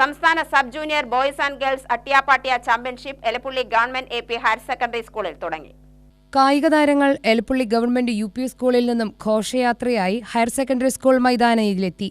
സംസ്ഥാന sub junior boys and girls അട്ടിയാപ്പാട്ടിയ championship Elappully government A P higher secondary സ്കൂളിൽ തുടങ്ങി. കായിക താരങ്ങൾ എലപ്പുള്ളി ഗവൺമെന്റ് യു സ്കൂളിൽ നിന്നും ഘോഷയാത്രയായി ഹയർ സെക്കൻഡറി സ്കൂൾ മൈതാനയിലെത്തി.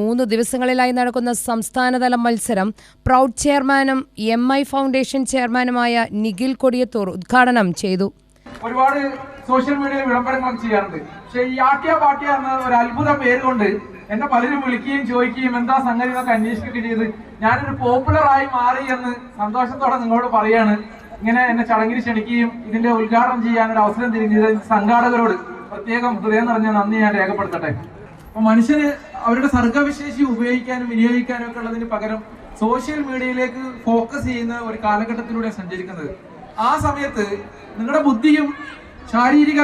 മൂന്ന് ദിവസങ്ങളിലായി നടക്കുന്ന സംസ്ഥാനതല മത്സരം പ്രൗഡ് ചെയർമാനും എം ഐ ഫൗണ്ടേഷൻ ചെയർമാനുമായ നിഖിൽ കൊടിയത്തൂർ ഉദ്ഘാടനം ചെയ്തു. ഒരുപാട് സോഷ്യൽ മീഡിയയിൽ വിളംബരങ്ങൾ ചെയ്യാറുണ്ട്. പക്ഷേ ഈ ആട്ടിയ പാട്ടിയ എന്ന ഒരു അത്ഭുത പേര് കൊണ്ട് എന്നെ പലരും വിളിക്കുകയും ചോദിക്കുകയും എന്താ സംഗതി എന്നൊക്കെ അന്വേഷിക്കുകയും ചെയ്ത് ഞാനൊരു പോപ്പുലർ ആയി മാറി എന്ന് സന്തോഷത്തോടെ നിങ്ങളോട് പറയാണ്. ഇങ്ങനെ എന്നെ ചടങ്ങിൽ ക്ഷണിക്കുകയും ഇതിന്റെ ഉദ്ഘാടനം ചെയ്യാനൊരു അവസരം തിരിഞ്ഞത് സംഘാടകരോട് പ്രത്യേകം ഹൃദയം നിറഞ്ഞ നന്ദി ഞാൻ രേഖപ്പെടുത്തട്ടെ. അപ്പൊ മനുഷ്യന് അവരുടെ സർഗവിശേഷി ഉപയോഗിക്കാനും വിനിയോഗിക്കാനും ഒക്കെ ഉള്ളതിന് പകരം സോഷ്യൽ മീഡിയയിലേക്ക് ഫോക്കസ് ചെയ്യുന്ന ഒരു കാലഘട്ടത്തിലൂടെ സഞ്ചരിക്കുന്നത്. ആ സമയത്ത് നിങ്ങളുടെ ബുദ്ധിയും ശാരീരിക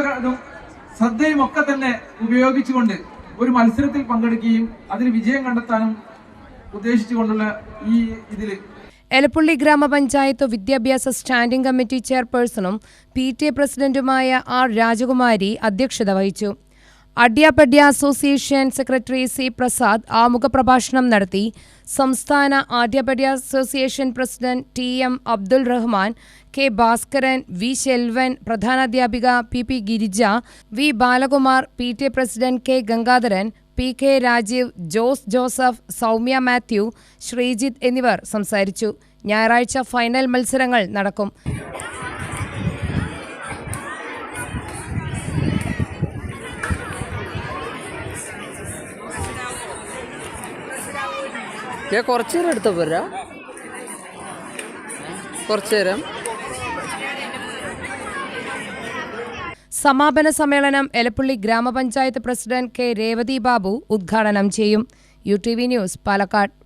ശ്രദ്ധയും ഒക്കെ തന്നെ ഉപയോഗിച്ചുകൊണ്ട് ഒരു മത്സരത്തിൽ പങ്കെടുക്കുകയും അതിൽ വിജയം കണ്ടെത്താനും ഉദ്ദേശിച്ചുകൊണ്ടുള്ള ഈ ഇതിൽ. എലപ്പുള്ളി ഗ്രാമപഞ്ചായത്ത് വിദ്യാഭ്യാസ സ്റ്റാൻഡിംഗ് കമ്മിറ്റി ചെയർപേഴ്സണും പി ടി എ പ്രസിഡന്റുമായ ആർ രാജകുമാരി അധ്യക്ഷത വഹിച്ചു. അഡ്യാപഡ്യ അസോസിയേഷൻ സെക്രട്ടറി സി പ്രസാദ് ആമുഖ പ്രഭാഷണം നടത്തി. സംസ്ഥാന ആദ്യപഡ്യ association president T M Abdul Rahman K Bhaskaran V Selvan പ്രധാനാധ്യാപിക P P Girija V Balakumar P T president K Gangadharan P K Rajeev Jose Joseph Soumya Mathew Sreejith എന്നിവർ സംസാരിച്ചു. ഞായറാഴ്ച final മത്സരങ്ങൾ നടക്കും. ഞാൻ കുറച്ച് നേരം എടുത്ത പോരാ. കുറച്ച് നേരം. സമാപന സമ്മേളനം എലപ്പുള്ളി ഗ്രാമപഞ്ചായത്ത് പ്രസിഡന്റ് കെ രേവതി ബാബു ഉദ്ഘാടനം ചെയ്യും. U T V news Palakkad.